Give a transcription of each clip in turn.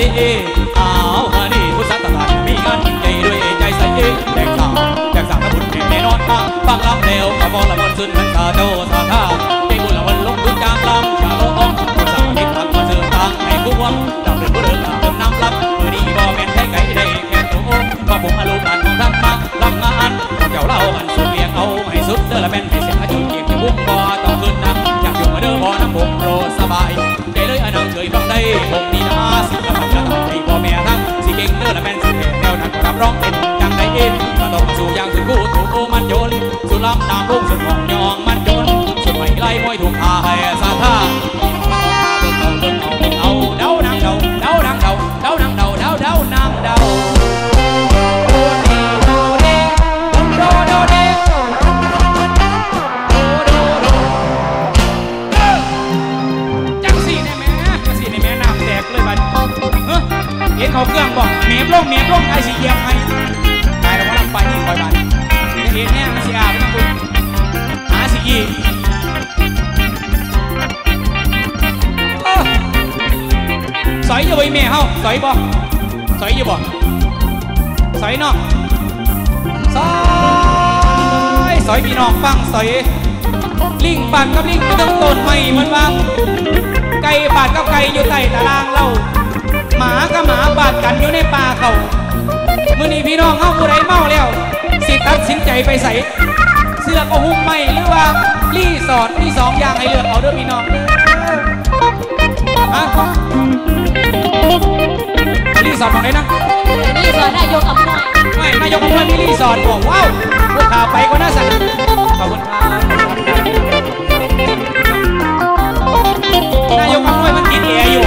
นีเออาวฮานี่พุทธศาสนามีงานใจด้วยใจใส่แดงสาวแดงสาวนับบุญแน่นอนฟังรับแล้วกระบอกละมอนซึนมันตาโจสาท่า แม่เฮาสอยบ่สอยอยู่บ่สอยเนาะสอยสอยพี่น้องฟังสอย ลิงปั่นกับลิงอยู่ตั้งต้นไม้มันวางไก่บาดกับไก่อยู่ใต้ตารางเล่าหมากับหมาบาดกันอยู่ในป่าเขาเมื้อนี้พี่น้องเฮาผู้ใดเมาแล้ว สิตัดสินใจไปใส่เสื้อก็หุ้มไม่หรือว่ารีสอร์ทมีสองอย่างให้เลือกเอาเด้อพี่น้องเด้อฮะ รีสอร์ทบอกเลยนะนี่สอนนายกอำนวยไม่นายกอำเภอมีรีสอร์ทบอกว้าวพวกข่าวไปก็น่าสั่งขอบคุณครับนายกอำนวยมันติดแอร์อยู่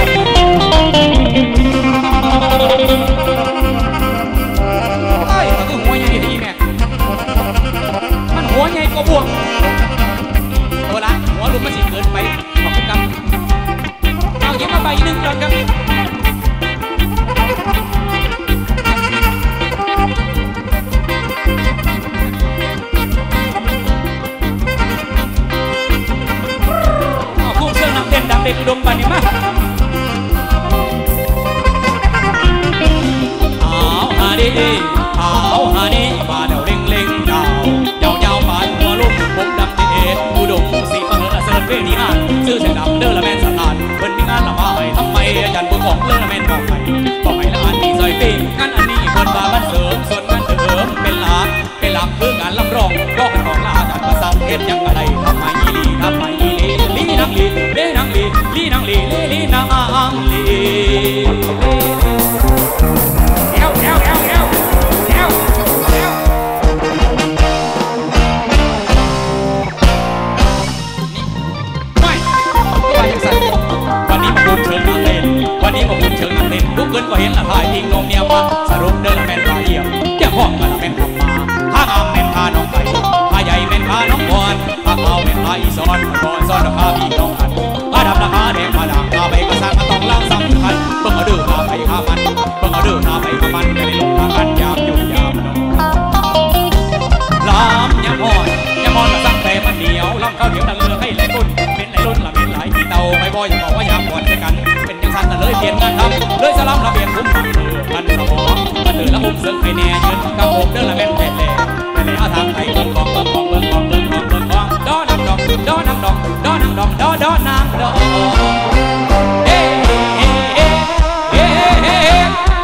เด้อละแม่นสถานเพิ่นมีงานละมาให้ทำไมอาจารย์บุญของเลิศละแม่นบอกไป นังลี แน่ยืนกับผมเดินละแม่นแผ่นแหล่แต่ในอาทางไทยเบิ่งของเบิ่งของเบิ่งของเบิ่งของเบิ่งของดอนังดองดอนังดองดอนังดองดอดอนางดองเฮ้เฮ้เฮ้เฮ้เฮ้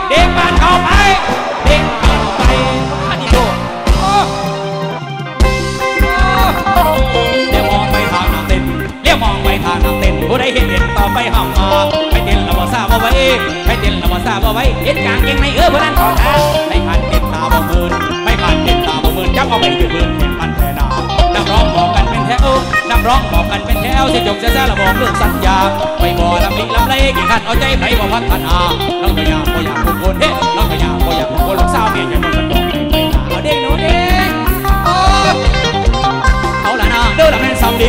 เด็กบ้านเข้าไปเด็กเข้าไปอันนี้โดโอ้เลี้ยวมองไปทางนางเต้นเลี้ยวมองไปทางนางเต้นผู้ใดเห็นเด่นต่อไปห้ามมาไไปเต้นละบ่ทราบว่าไว้เห็นกลางเกงในเออผู้นั้นขอทางไปขันเต้นตาบ่มืนไปขันเต้นตาบ่มืนจับเอาไปยืนมื่นเห็นมันแท่นานักร้องบอกกันเป็นแถวนักร้องบอกกันเป็นแถวสิจงจะแซ่ละบอกเลิกสัญญาไปบ่ลำลิลำไรกี่ขันเอาใจไผบ่พัฒนาเราก็อยากบ่อยากทุกคนเฮ้เราก็อยากบ่อยากทุกคนลูกสาวเมียจะมันมันต้องไปหาเอาเด้งหนูเด้งเอาละนะเด้อละแม่นซ้ำดี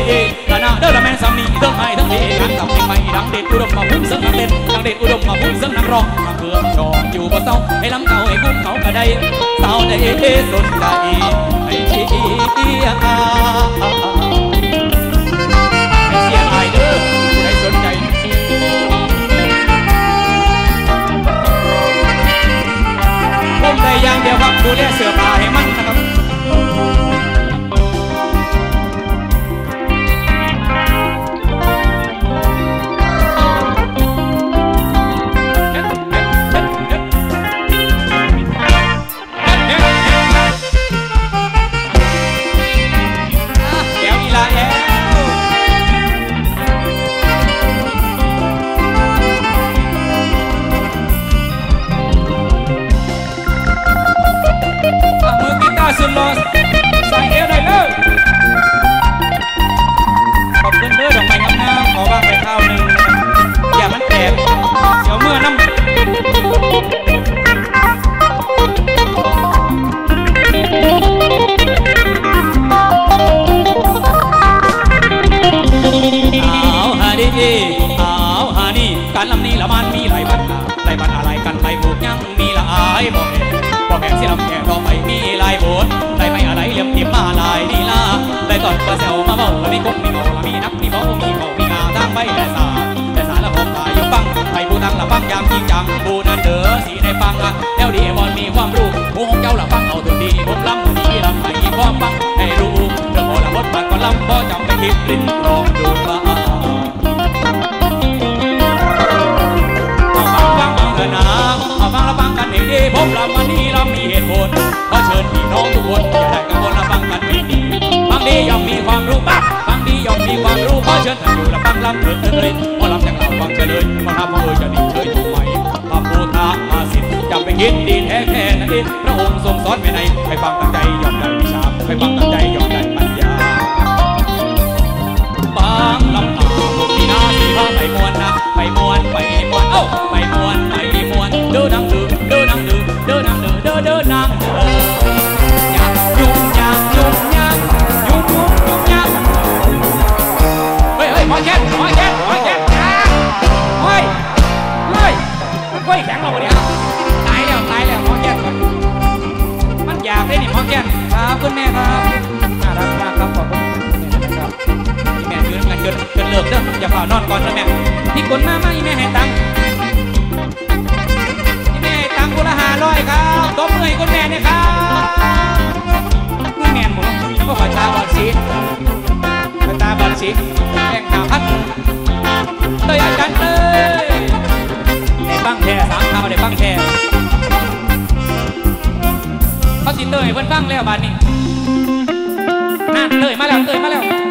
นะเด้อละแม่นซ้ำนี่ทั้งไห้ทั้งดีทั้งทำเพลงใหม่ดังเด็ดอุดมมาพุ่งเสียงนักเล่นดังเด็ดอุดมมาพุ่งเสียงนักร้องมาเครื่อจองอยู่บ่เศร้าให้ลำเก่าให้คุ้มเขาก็ได้สาได้สนใจให้เชียร์ให้เชียร์ไอ้เด้อผู้ใดสนใจผมได้อย่างเดียวครับดูแลเสื้อผ้า มีลายบสได้ไม่อะไรเหลี่ยมเทียมมาลายนีลาได้ตอนกระเซลมาเมามีกบมีหมอมีนักมีเบามีเบามีงาทางไม้และสาแต่สารละครตายยกฟังไปผู้ตั้งละฟังยามจริงจังผู้นั้นเดอสีในฟังแล้วดีบอลมีความรู้ผู้ของเจ้าละฟังเอาตัวดีผมลำดีลำไปมีความฟังให้รู้เรื่องโหราบดปากก็ลำพอจำไปคิดลิ้นรง ท่านอยู่และฟังเถิดเถิดเลยพอลำจางเราฟังเฉลยมาทำเอเอ่ยจะดีเฉยถูกไหมพระพุทธอาสิทธิ์จำไปคิดดีแท้แค่นั้นเองพระองค์ทรงสอนไว้ในไปฟังตั้งใจยอมได้วิชาไปฟังตั้งใจยอมได้ปัญญาบางลำตาพวกพี่นาสีผ้าไปมวนนะไปมวนไปมวนเอ้าไปมวนไป อนอนก่อนนะแม่พี่กดมามาอีแม่ให้ตังค์อีแม่ให้ตังค์กุละหาร้อยครับตบมือให้คุณแม่เนี่ยครับมือแม่หมดแล้วก็ขอตาบอดสีขอตาบอดสีแข่งขาพัดเตยอาจารย์เตยได้บังแท้สามคำได้บังแท้เขาสิเตยเพิ่นฟังแล้วบาดนี้นั่นเตยมาแล้วเตยมาแล้ว